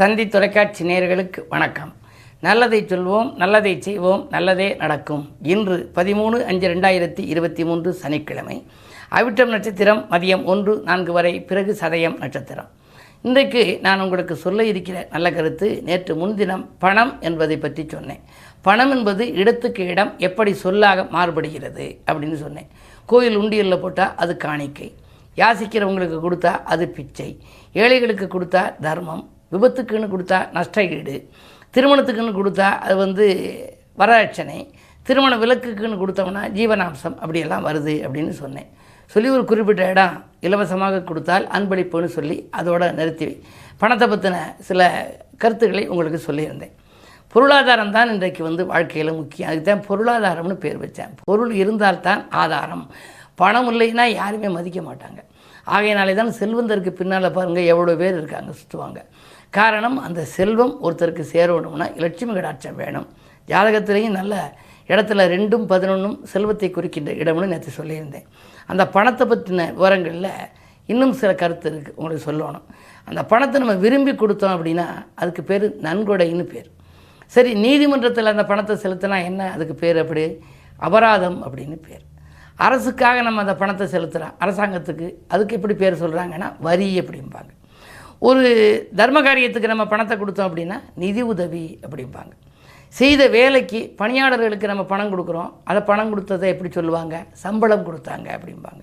தந்தி தொலைக்காட்சி நேயர்களுக்கு வணக்கம். நல்லதை சொல்வோம் நல்லதை செய்வோம் நல்லதே நடக்கும். இன்று பதிமூணு அஞ்சு ரெண்டாயிரத்தி இருபத்தி மூன்று சனிக்கிழமை. அவிட்டம் நட்சத்திரம் மதியம் ஒன்று நான்கு வரை பிறகு சதயம் நட்சத்திரம். இன்றைக்கு நான் உங்களுக்கு சொல்ல இருக்கிற நல்ல கருத்து நேற்று முன்தினம் பணம் என்பதை பற்றி சொன்னேன். பணம் என்பது இடத்துக்கு இடம் எப்படி சொல்லாக மாறுபடுகிறது அப்படின்னு சொன்னேன். கோயில் உண்டியலில் போட்டால் அது காணிக்கை. யாசிக்கிறவங்களுக்கு கொடுத்தா அது பிச்சை. ஏழைகளுக்கு கொடுத்தா தர்மம். விபத்துக்குன்னு கொடுத்தா நஷ்ட ஈடு திருமணத்துக்குன்னு கொடுத்தா அது வந்து வரதட்சணை திருமண விலக்குக்குன்னு கொடுத்தோம்னா ஜீவனாம்சம் அப்படியெல்லாம் வருது அப்படின்னு சொன்னேன். சொல்லி ஒரு குறிப்பிட்ட இடம் இலவசமாக கொடுத்தால் அன்பளிப்புன்னு சொல்லி அதோட நிறுத்தி பணத்தை பற்றின சில கருத்துக்களை உங்களுக்கு சொல்லியிருந்தேன். பொருளாதாரம் தான் இன்றைக்கு வந்து வாழ்க்கையில் முக்கியம். அதுக்கு தான் பொருளாதாரம்னு பேர் வச்சேன். பொருள் இருந்தால்தான் ஆதாரம். பணம் இல்லைன்னா யாருமே மதிக்க மாட்டாங்க. ஆகையினாலே தான் செல்வந்தருக்கு பின்னால் பாருங்கள் எவ்வளோ பேர் இருக்காங்க சுற்றுவாங்க காரணம் அந்த செல்வம் ஒருத்தருக்கு சேரணும்னா லட்சுமி கடாட்சம் வேணும். ஜாதகத்திலையும் நல்ல இடத்துல ரெண்டும் பதினொன்றும் செல்வத்தை குறிக்கின்ற இடம்னு நேற்று சொல்லியிருந்தேன். அந்த பணத்தை பற்றின விவரங்களில் இன்னும் சில கருத்து இருக்குது உங்களுக்கு சொல்லணும். அந்த பணத்தை நம்ம விரும்பி கொடுத்தோம் அப்படின்னா அதுக்கு பேர் நன்கொடைன்னு பேர். சரி நீதிமன்றத்தில் அந்த பணத்தை செலுத்தினா என்ன அதுக்கு பேர் அப்படி? அபராதம் அப்படின்னு பேர். அரசுக்காக நம்ம அந்த பணத்தை செலுத்துகிறோம் அரசாங்கத்துக்கு அதுக்கு எப்படி பேர் சொல்கிறாங்கன்னா வரி அப்படிம்பாங்க. ஒரு தர்ம காரியத்துக்கு நம்ம பணத்தை கொடுத்தோம் அப்படின்னா நிதி உதவி அப்படிம்பாங்க. செய்த வேலைக்கு பணியாளர்களுக்கு நம்ம பணம் கொடுக்குறோம். அதை பணம் கொடுத்ததை எப்படி சொல்லுவாங்க? சம்பளம் கொடுத்தாங்க அப்படிம்பாங்க.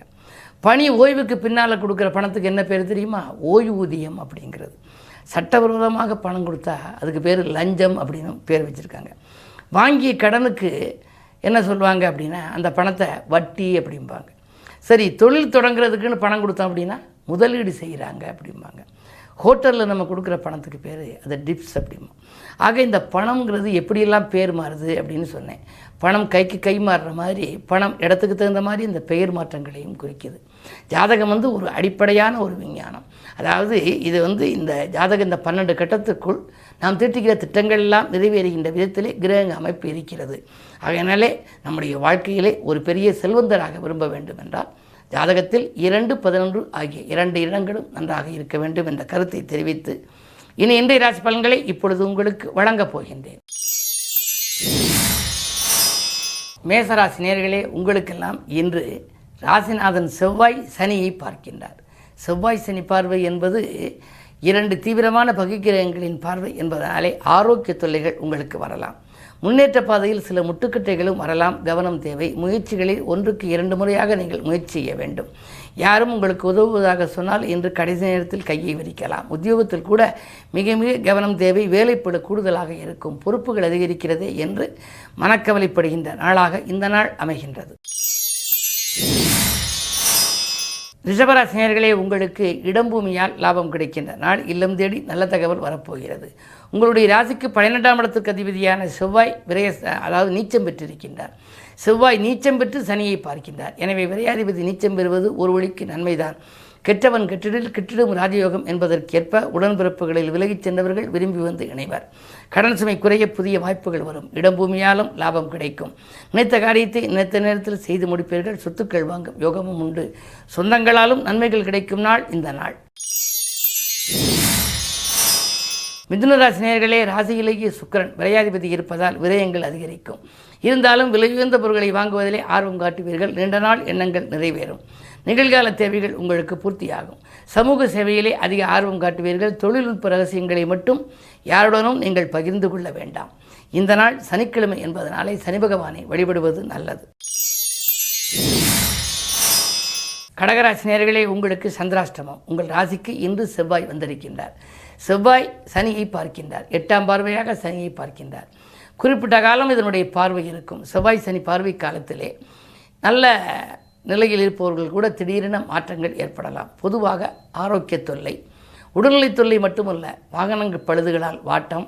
பணி ஓய்வுக்கு பின்னால் கொடுக்குற பணத்துக்கு என்ன பேர் தெரியுமா? ஓய்வூதியம் அப்படிங்கிறது. சட்டவிரோதமாக பணம் கொடுத்தா அதுக்கு பேர் லஞ்சம் அப்படின்னு பேர் வச்சுருக்காங்க. வாங்கிய கடனுக்கு என்ன சொல்லுவாங்க அப்படின்னா அந்த பணத்தை வட்டி அப்படிம்பாங்க. சரி தொழில் தொடங்குறதுக்குன்னு பணம் கொடுத்தோம் அப்படின்னா முதலீடு செய்கிறாங்க அப்படிம்பாங்க. ஹோட்டலில் நம்ம கொடுக்குற பணத்துக்கு பேர் அது டிப்ஸ் அப்படிமா. ஆக இந்த பணம்ங்கிறது எப்படியெல்லாம் பேர் மாறுது அப்படின்னு சொன்னேன். பணம் கைக்கு கை மாறுற மாதிரி பணம் இடத்துக்கு தகுந்த மாதிரி இந்த பெயர் மாற்றங்களையும் குறிக்குது. ஜாதகம் வந்து ஒரு அடிப்படையான ஒரு விஞ்ஞானம். அதாவது இது வந்து இந்த ஜாதகம் இந்த பன்னெண்டு கட்டத்துக்குள் நாம் தீட்டுகிற திட்டங்கள் எல்லாம் நிறைவேறுகின்ற விதத்திலே கிரக அமைப்பு இருக்கிறது. ஆகையினாலே நம்முடைய வாழ்க்கையிலே ஒரு பெரிய செல்வந்தராக விரும்ப வேண்டும் என்றால் ஜாதகத்தில் இரண்டு பதினொன்று ஆகிய இரண்டு இடங்களும் நன்றாக இருக்க வேண்டும் என்ற கருத்தை தெரிவித்து இனி இன்றைய ராசி பலன்களை இப்பொழுது உங்களுக்கு வழங்கப் போகின்றேன். மேசராசி நேர்களே உங்களுக்கெல்லாம் இன்று ராசிநாதன் செவ்வாய் சனியை பார்க்கின்றார். செவ்வாய் சனி பார்வை என்பது இரண்டு தீவிரமான பகுக்கிரகங்களின் பார்வை என்பதனாலே ஆரோக்கிய தொல்லைகள் உங்களுக்கு வரலாம். முன்னேற்ற பாதையில் சில முட்டுக்கட்டைகளும் வரலாம். கவனம் தேவை. முயற்சிகளில் ஒன்றுக்கு இரண்டு முறையாக நீங்கள் முயற்சி செய்ய வேண்டும். யாரும் உங்களுக்கு உதவுவதாக சொன்னால் இன்று கடைசி நேரத்தில் கையை விரிக்கலாம். உத்தியோகத்தில் கூட மிக மிக கவனம் தேவை. வேலைப்படு கூடுதலாக இருக்கும். பொறுப்புகள் அதிகரிக்கிறது என்று மனக்கவலைப்படுகின்ற நாளாக இந்த நாள் அமைகின்றது. ரிஷபராசினியர்களே உங்களுக்கு இடம்பூமியால் லாபம் கிடைக்கின்ற நாள் இல்லம் தேடி நல்ல தகவல் வரப்போகிறது. உங்களுடைய ராசிக்கு பன்னிரெண்டாம் இடத்துக்கு அதிபதியான செவ்வாய் விரய அதாவது நீச்சம் பெற்றிருக்கின்றார். செவ்வாய் நீச்சம் பெற்று சனியை பார்க்கின்றார். எனவே விரையாதிபதி நீச்சம் பெறுவது ஒரு வழிக்கு நன்மைதான். கெட்டவன் கெட்டிடில் கெட்டிடும் ராஜயோகம் என்பதற்கேற்ப உடன்பிறப்புகளில் விலகிச் சென்றவர்கள் விரும்பி வந்து இணைவர். கடன் சுமை குறைய புதிய வாய்ப்புகள் வரும். இடம்பூமியாலும் லாபம் கிடைக்கும். நினைத்த காரியத்தை நினைத்த நேரத்தில் செய்து முடிப்பீர்கள். சொத்துக்கள் வாங்கும் யோகமும் உண்டு. சொந்தங்களாலும் நன்மைகள் கிடைக்கும் நாள் இந்த நாள். மிதுனராசி நேர்களே ராசியிலேயே சுக்கரன் விரையாதிபதி இருப்பதால் விரயங்கள் அதிகரிக்கும். இருந்தாலும் விலை உயர்ந்த பொருட்களை வாங்குவதிலே ஆர்வம் காட்டுவீர்கள். நீண்ட நாள் எண்ணங்கள் நிறைவேறும். நிகழ்கால தேவைகள் உங்களுக்கு பூர்த்தியாகும். சமூக சேவையிலே அதிக ஆர்வம் காட்டுவீர்கள். தொழில்நுட்ப ரகசியங்களை மட்டும் யாருடனும் நீங்கள் பகிர்ந்து கொள்ள வேண்டாம். இந்த நாள் சனிக்கிழமை என்பதனாலே சனி பகவானை வழிபடுவது நல்லது. கடகராசினியர்களே உங்களுக்கு சந்திராஷ்டமம். உங்கள் ராசிக்கு இன்று செவ்வாய் வந்திருக்கின்றார். செவ்வாய் சனியை பார்க்கின்றார். எட்டாம் பார்வையாக சனியை பார்க்கின்றார். குறிப்பிட்ட காலம் இதனுடைய பார்வை இருக்கும். செவ்வாய் சனி பார்வை காலத்திலே நல்ல நிலையில் இருப்பவர்கள் கூட திடீரென மாற்றங்கள் ஏற்படலாம். பொதுவாக ஆரோக்கிய தொல்லை. உடல்நிலை தொல்லை மட்டுமல்ல வாகனங்கள் பழுதுகளால் வாட்டம்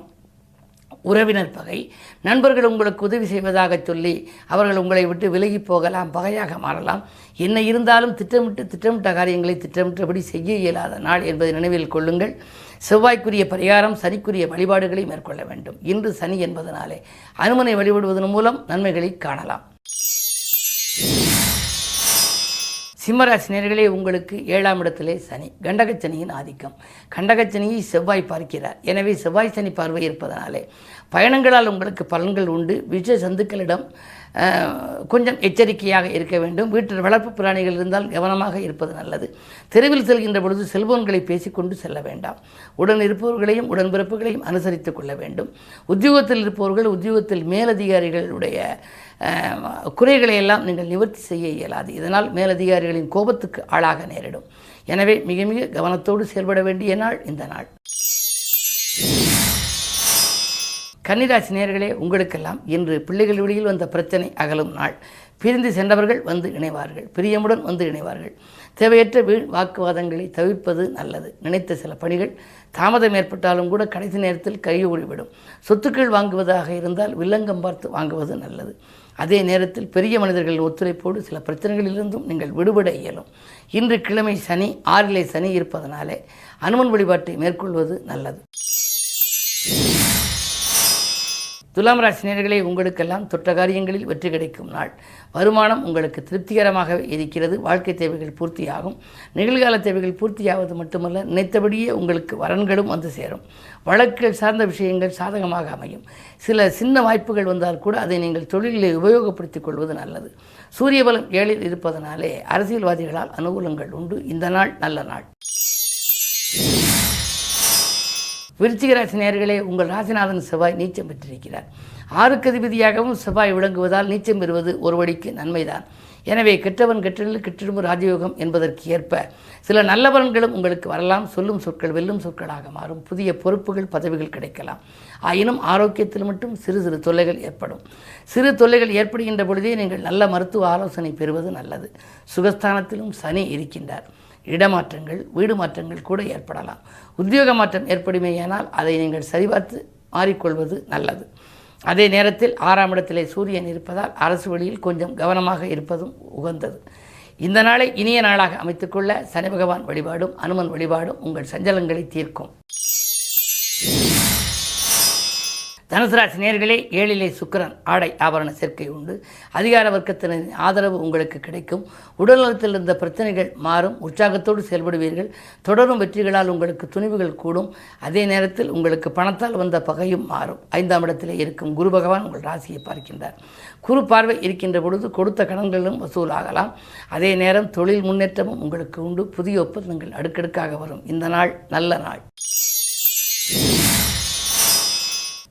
உறவினர் பகை நண்பர்கள் உங்களுக்கு உதவி செய்வதாக சொல்லி அவர்கள் உங்களை விட்டு விலகி போகலாம் பகையாக மாறலாம். என்ன இருந்தாலும் திட்டமிட்டு திட்டமிட்ட காரியங்களை திட்டமிட்டபடி செய்ய இயலாத நாள் என்பதை நினைவில் கொள்ளுங்கள். செவ்வாய்க்குரிய பரிகாரம் சனிக்குரிய வழிபாடுகளை மேற்கொள்ள வேண்டும். இன்று சனி என்பதனாலே அனுமனை வழிபடுவதன் மூலம் நன்மைகளை காணலாம். சிம்மராசினியர்களே உங்களுக்கு ஏழாம் இடத்திலே சனி. கண்டகச்சனியின் ஆதிக்கம். கண்டகச்சனியை செவ்வாய் பார்க்கிறார். எனவே செவ்வாய் சனி பார்வை இருப்பதனாலே பயணங்களால் உங்களுக்கு பலன்கள் உண்டு. விஷ சந்துக்களிடம் கொஞ்சம் எச்சரிக்கையாக இருக்க வேண்டும். வீட்டில் வளர்ப்பு பிராணிகள் இருந்தால் கவனமாக இருப்பது நல்லது. தெருவில் செல்கின்ற பொழுது செல்போன்களை பேசிக்கொண்டு செல்ல வேண்டாம். உடன் இருப்பவர்களையும் உடன்பிறப்புகளையும் அனுசரித்துக் கொள்ள வேண்டும். உத்தியோகத்தில் இருப்பவர்கள் உத்தியோகத்தில் மேலதிகாரிகளுடைய குறைகளை எல்லாம் நீங்கள் நிவர்த்தி செய்ய இயலாது. இதனால் மேலதிகாரிகளின் கோபத்துக்கு ஆளாக நேரிடும். எனவே மிக மிக கவனத்தோடு செயல்பட வேண்டிய நாள் இந்த நாள். கன்னிராசி நேர்களே உங்களுக்கெல்லாம் இன்று பிள்ளைகள் வழியில் வந்த பிரச்சனை அகலும் நாள். பிரிந்து சென்றவர்கள் வந்து இணைவார்கள். பிரியமுடன் வந்து இணைவார்கள். தேவையற்ற வீண் வாக்குவாதங்களை தவிர்ப்பது நல்லது. நினைத்த சில பணிகள் தாமதம் ஏற்பட்டாலும் கூட கடைசி நேரத்தில் கைகூடிவிடும். சொத்துக்கள் வாங்குவதாக இருந்தால் வில்லங்கம் பார்த்து வாங்குவது நல்லது. அதே நேரத்தில் பெரிய மனிதர்களின் ஒத்துழைப்போடு சில பிரச்சனைகளிலிருந்தும் நீங்கள் விடுபட இயலும். இன்று கிழமை சனி ஆறிலே சனி இருப்பதனாலே அனுமன் வழிபாட்டை மேற்கொள்வது நல்லது. துலாம் ராசினியர்களே உங்களுக்கெல்லாம் தொற்ற காரியங்களில் வெற்றி கிடைக்கும் நாள். வருமானம் உங்களுக்கு திருப்திகரமாக இருக்கிறது. வாழ்க்கை தேவைகள் பூர்த்தியாகும். நிகழ்கால தேவைகள் பூர்த்தியாவது மட்டுமல்ல நினைத்தபடியே உங்களுக்கு வரன்களும் வந்து சேரும். வழக்குகள் சார்ந்த விஷயங்கள் சாதகமாக அமையும். சில சின்ன வாய்ப்புகள் வந்தால் கூட அதை நீங்கள் தொழிலில் உபயோகப்படுத்திக் கொள்வது நல்லது. சூரியபலம் ஏழில் இருப்பதனாலே அரசியல்வாதிகளால் அனுகூலங்கள் உண்டு. இந்த நாள் நல்ல நாள். விருச்சிக ராசி நேர்களே உங்கள் ராசிநாதன் செவ்வாய் நீச்சம் பெற்றிருக்கிறார். ஆறுக்கு அதிபதியாகவும் செவ்வாய் விளங்குவதால் நீச்சம் பெறுவது ஒரு வழிக்கு நன்மைதான். எனவே கெட்டவன் கெட்டிடல் கெட்டிடும் ராஜயோகம் என்பதற்கு ஏற்ப சில நல்ல பலன்களும் உங்களுக்கு வரலாம். சொல்லும் சொற்கள் வெல்லும் சொற்களாக மாறும். புதிய பொறுப்புகள் பதவிகள் கிடைக்கலாம். ஆயினும் ஆரோக்கியத்தில் மட்டும் சிறு சிறு தொல்லைகள் ஏற்படும். சிறு தொல்லைகள் ஏற்படுகின்ற பொழுதே நீங்கள் நல்ல மருத்துவ ஆலோசனை பெறுவது நல்லது. சுகஸ்தானத்திலும் சனி இருக்கின்றார். இடமாற்றங்கள் வீடு மாற்றங்கள் கூட ஏற்படலாம். உத்தியோக மாற்றம் ஏற்படுமேயானால் அதை நீங்கள் சரிபார்த்து மாறிக்கொள்வது நல்லது. அதே நேரத்தில் ஆறாம் இடத்திலே சூரியன் இருப்பதால் அரசு வழியில் கொஞ்சம் கவனமாக இருப்பதும் உகந்தது. இந்த நாளை இனிய நாளாக அமைத்துக்கொள்ள சனி பகவான் வழிபாடும் அனுமன் வழிபாடும் உங்கள் சஞ்சலங்களை தீர்க்கும். தனுசு ராசி நேர்களே ஏழிலே சுக்கிரன் ஆடை ஆபரண சேர்க்கை உண்டு. அதிகார வர்க்கத்தினரின் ஆதரவு உங்களுக்கு கிடைக்கும். உடல்நலத்தில் இருந்த பிரச்சனைகள் மாறும். உற்சாகத்தோடு செயல்படுவீர்கள். தொடரும் வெற்றிகளால் உங்களுக்கு துணிவுகள் கூடும். அதே நேரத்தில் உங்களுக்கு பணத்தால் வந்த பகையும் மாறும். ஐந்தாம் இடத்திலே இருக்கும் குரு பகவான் உங்கள் ராசியை பார்க்கின்றார். குரு பார்வை இருக்கின்ற பொழுது கொடுத்த கடன்களும் வசூலாகலாம். அதே நேரம் தொழில் முன்னேற்றமும் உங்களுக்கு உண்டு. புதிய ஒப்பந்தங்கள் அடுக்கடுக்காக வரும். இந்த நாள் நல்ல நாள்.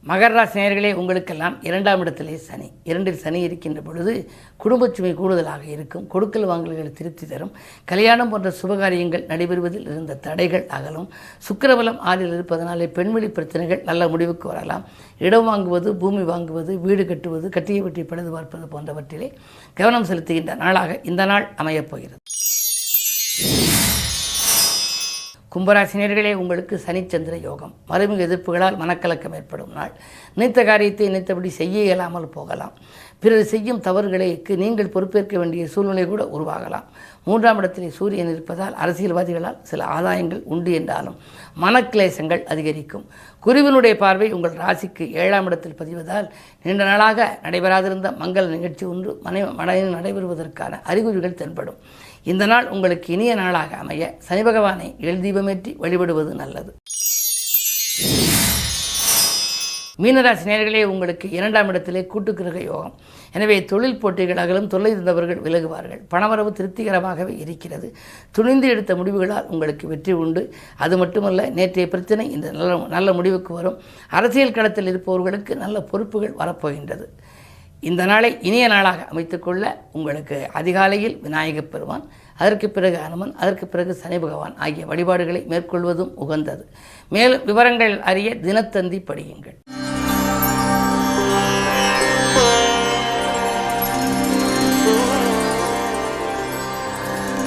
மகர ராசினியர்களே உங்களுக்கெல்லாம் இரண்டாம் இடத்திலே சனி. இரண்டில் சனி இருக்கின்ற பொழுது குடும்பச் சுமை கூடுதலாக இருக்கும். கொடுக்கல் வாங்கல்கள் திருப்தி தரும். கல்யாணம் போன்ற சுபகாரியங்கள் நடைபெறுவதில் இருந்த தடைகள் அகலும். சுக்கரபலம் ஆறில் இருப்பதனாலே பெண்வெளி பிரச்சனைகள் நல்ல முடிவுக்கு வரலாம். இடம் வாங்குவது பூமி வாங்குவது வீடு கட்டுவது கட்டிய வெட்டி பழுது பார்ப்பது போன்றவற்றிலே கவனம் செலுத்துகின்ற நாளாக இந்த நாள் அமையப் கும்பராசினியர்களே உங்களுக்கு சனிச்சந்திர யோகம். மறுமிகு எதிர்ப்புகளால் மனக்கலக்கம் ஏற்படும் நாள். நினைத்த காரியத்தை நினைத்தபடி செய்ய இயலாமல் போகலாம். பிறர் செய்யும் தவறுகளுக்கு நீங்கள் பொறுப்பேற்க வேண்டிய சூழ்நிலை கூட உருவாகலாம். மூன்றாம் இடத்திலே சூரியன் இருப்பதால் அரசியல்வாதிகளால் சில ஆதாயங்கள் உண்டு என்றாலும் மனக்லேசங்கள் அதிகரிக்கும். குருவினுடைய பார்வை உங்கள் ராசிக்கு ஏழாம் இடத்தில் பதிவதால் நீண்ட நாளாக நடைபெறாதிருந்த மங்கள நிகழ்ச்சி ஒன்று மனை மனையில் நடைபெறுவதற்கான அறிகுறிகள் தென்படும். இந்த நாள் உங்களுக்கு இனிய நாளாக அமைய சனி பகவானை எள் தீபமேற்றி வழிபடுவது நல்லது. மீனராசி நேர்களே உங்களுக்கு இரண்டாம் இடத்திலே கூட்டுக்கிரக யோகம். எனவே தொழில் போட்டிகள் அகலும் தொல்லை இருந்தவர்கள் விலகுவார்கள். பணவரவு திருப்திகரமாகவே இருக்கிறது. துணிந்து எடுத்த முடிவுகளால் உங்களுக்கு வெற்றி உண்டு. அது மட்டுமல்ல நேற்றைய பிரச்சனை இந்த நல்ல நல்ல முடிவுக்கு வரும். அரசியல் களத்தில் இருப்பவர்களுக்கு நல்ல பொறுப்புகள் வரப்போகின்றது. இந்த நாளை இனிய நாளாக அமைத்துக்கொள்ள உங்களுக்கு அதிகாலையில் விநாயகப் பெருமான் அதற்கு பிறகு அனுமன் அதற்கு பிறகு சனி பகவான் ஆகிய வழிபாடுகளை மேற்கொள்வதும் உகந்தது. மேலும் விவரங்கள் அறிய தினத்தந்தி படியுங்கள்.